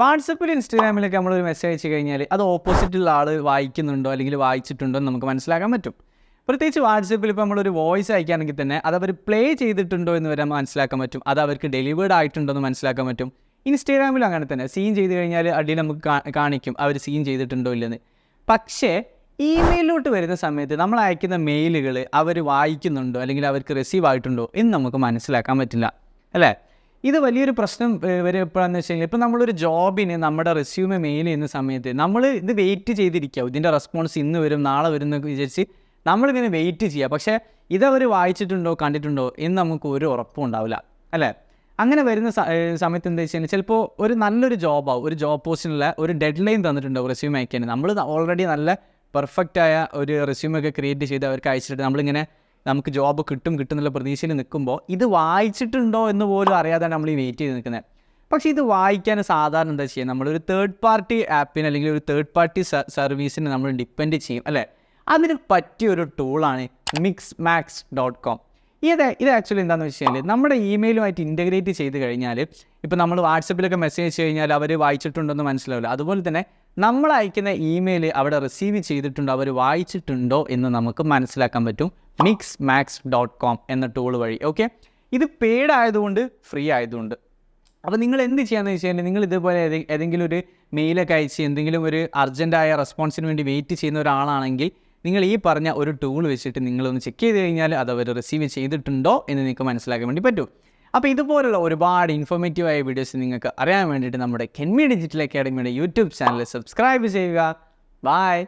വാട്സപ്പിൽ ഇൻസ്റ്റാഗ്രാമിലൊക്കെ നമ്മളൊരു മെസ്സേജ് അയച്ചു കഴിഞ്ഞാൽ അത് ഓപ്പോസിറ്റുള്ള ആൾ വായിക്കുന്നുണ്ടോ അല്ലെങ്കിൽ വായിച്ചിട്ടുണ്ടോ എന്ന് നമുക്ക് മനസ്സിലാക്കാൻ പറ്റും. പ്രത്യേകിച്ച് വാട്സപ്പിൽ ഇപ്പോൾ നമ്മളൊരു വോയിസ് അയക്കുകയാണെങ്കിൽ തന്നെ അത് അവർ പ്ലേ ചെയ്തിട്ടുണ്ടോ എന്ന് വരെ മനസ്സിലാക്കാൻ പറ്റും. അത് അവർക്ക് ഡെലിവേർഡ് ആയിട്ടുണ്ടോ എന്ന് മനസ്സിലാക്കാൻ പറ്റും. ഇൻസ്റ്റാഗ്രാമിലും അങ്ങനെ തന്നെ. സീൻ ചെയ്ത് കഴിഞ്ഞാൽ അടിയിൽ നമുക്ക് കാണിക്കും അവർ സീൻ ചെയ്തിട്ടുണ്ടോ ഇല്ലെന്ന്. പക്ഷേ ഇമെയിലോട്ട് വരുന്ന സമയത്ത് നമ്മൾ അയക്കുന്ന മെയിലുകൾ അവർ വായിക്കുന്നുണ്ടോ അല്ലെങ്കിൽ അവർക്ക് റിസീവ് ആയിട്ടുണ്ടോ എന്ന് നമുക്ക് മനസ്സിലാക്കാൻ പറ്റില്ല. അല്ലേ? ഇത് വലിയൊരു പ്രശ്നം വരെ എപ്പോഴാന്ന് വെച്ച് കഴിഞ്ഞാൽ ഇപ്പം നമ്മളൊരു ജോബിന് നമ്മുടെ റെസ്യൂമ് മെയിൽ ചെയ്യുന്ന സമയത്ത് നമ്മൾ ഇത് വെയിറ്റ് ചെയ്തിരിക്കുക ഇതിന്റെ റെസ്പോൺസ് ഇന്ന് വരും നാളെ വരും എന്നൊക്കെ വിചാരിച്ച് നമ്മളിങ്ങനെ വെയിറ്റ് ചെയ്യുക പക്ഷേ ഇതവർ വായിച്ചിട്ടുണ്ടോ കണ്ടിട്ടുണ്ടോ എന്ന് നമുക്ക് ഒരു ഉറപ്പും ഉണ്ടാവില്ല അല്ലേ? അങ്ങനെ വരുന്ന സമയത്ത് എന്താ വെച്ച് കഴിഞ്ഞാൽ ചിലപ്പോൾ ഒരു നല്ലൊരു ജോബാവും ഒരു ജോബ് പോസ്റ്റിനുള്ള ഒരു ഡെഡ് ലൈൻ തന്നിട്ടുണ്ടാവും റെസ്യൂം അയക്കാൻ. നമ്മൾ ഓൾറെഡി നല്ല പെർഫെക്റ്റായ ഒരു റെസ്യൂമൊക്കെ ക്രിയേറ്റ് ചെയ്ത് അവർക്ക് അയച്ചിട്ട് നമ്മളിങ്ങനെ നമുക്ക് ജോബ് കിട്ടും കിട്ടുന്നുള്ള പ്രതീക്ഷയിൽ നിൽക്കുമ്പോൾ ഇത് വായിച്ചിട്ടുണ്ടോ എന്ന് പോലും അറിയാതാണ് നമ്മൾ ഈ വെയിറ്റ് ചെയ്ത് നിൽക്കുന്നത്. പക്ഷേ ഇത് വായിക്കാൻ സാധാരണ എന്താ ചെയ്യുക? നമ്മളൊരു തേർഡ് പാർട്ടി ആപ്പിന് അല്ലെങ്കിൽ ഒരു തേർഡ് പാർട്ടി സർവീസിന് നമ്മൾ ഡിപ്പെൻഡ് ചെയ്യും അല്ലേ? അതിന് പറ്റിയ ഒരു ടൂളാണ് മിക്സ് മാക്സ് ഡോട്ട് കോം ഇത് ഇത് ആക്ച്വലി എന്താണെന്ന് വെച്ച് കഴിഞ്ഞാൽ നമ്മുടെ ഇമെയിലുമായിട്ട് ഇന്റഗ്രേറ്റ് ചെയ്ത് കഴിഞ്ഞാൽ ഇപ്പോൾ നമ്മൾ വാട്സപ്പിലൊക്കെ മെസ്സേജ് കഴിഞ്ഞാൽ അവർ വായിച്ചിട്ടുണ്ടെന്ന് മനസ്സിലാവില്ല. അതുപോലെ തന്നെ നമ്മൾ അയക്കുന്ന ഇമെയിൽ അവിടെ റിസീവ് ചെയ്തിട്ടുണ്ടോ അവർ വായിച്ചിട്ടുണ്ടോ എന്ന് നമുക്ക് മനസ്സിലാക്കാൻ പറ്റും. മിക്സ് മാക്സ് ഡോട്ട് കോം എന്ന ടൂൾ വഴി ഓക്കെ ഇത് പെയ്ഡ് ആയതുകൊണ്ട് ഫ്രീ ആയതുകൊണ്ട്. അപ്പോൾ നിങ്ങൾ എന്ത് ചെയ്യാന്ന് വെച്ച് കഴിഞ്ഞാൽ നിങ്ങൾ ഇതുപോലെ ഏതെങ്കിലും ഒരു മെയിലൊക്കെ അയച്ച് എന്തെങ്കിലും ഒരു അർജന്റായ റെസ്പോൺസിന് വേണ്ടി വെയിറ്റ് ചെയ്യുന്ന ഒരാളാണെങ്കിൽ നിങ്ങൾ ഈ പറഞ്ഞ ഒരു ടൂൾ വെച്ചിട്ട് നിങ്ങളൊന്ന് ചെക്ക് ചെയ്ത് കഴിഞ്ഞാൽ അത് അവർ റിസീവ് ചെയ്തിട്ടുണ്ടോ എന്ന് നിങ്ങൾക്ക് മനസ്സിലാക്കാൻ വേണ്ടി പറ്റും. അപ്പോൾ ഇതുപോലുള്ള ഒരുപാട് ഇൻഫോർമേറ്റീവായ വീഡിയോസ് നിങ്ങൾക്ക് അറിയാൻ വേണ്ടിയിട്ട് നമ്മുടെ കെൻമി ഡിജിറ്റൽ അക്കാഡമിയുടെ യൂട്യൂബ് ചാനൽ സബ്സ്ക്രൈബ് ചെയ്യുക. ബായ്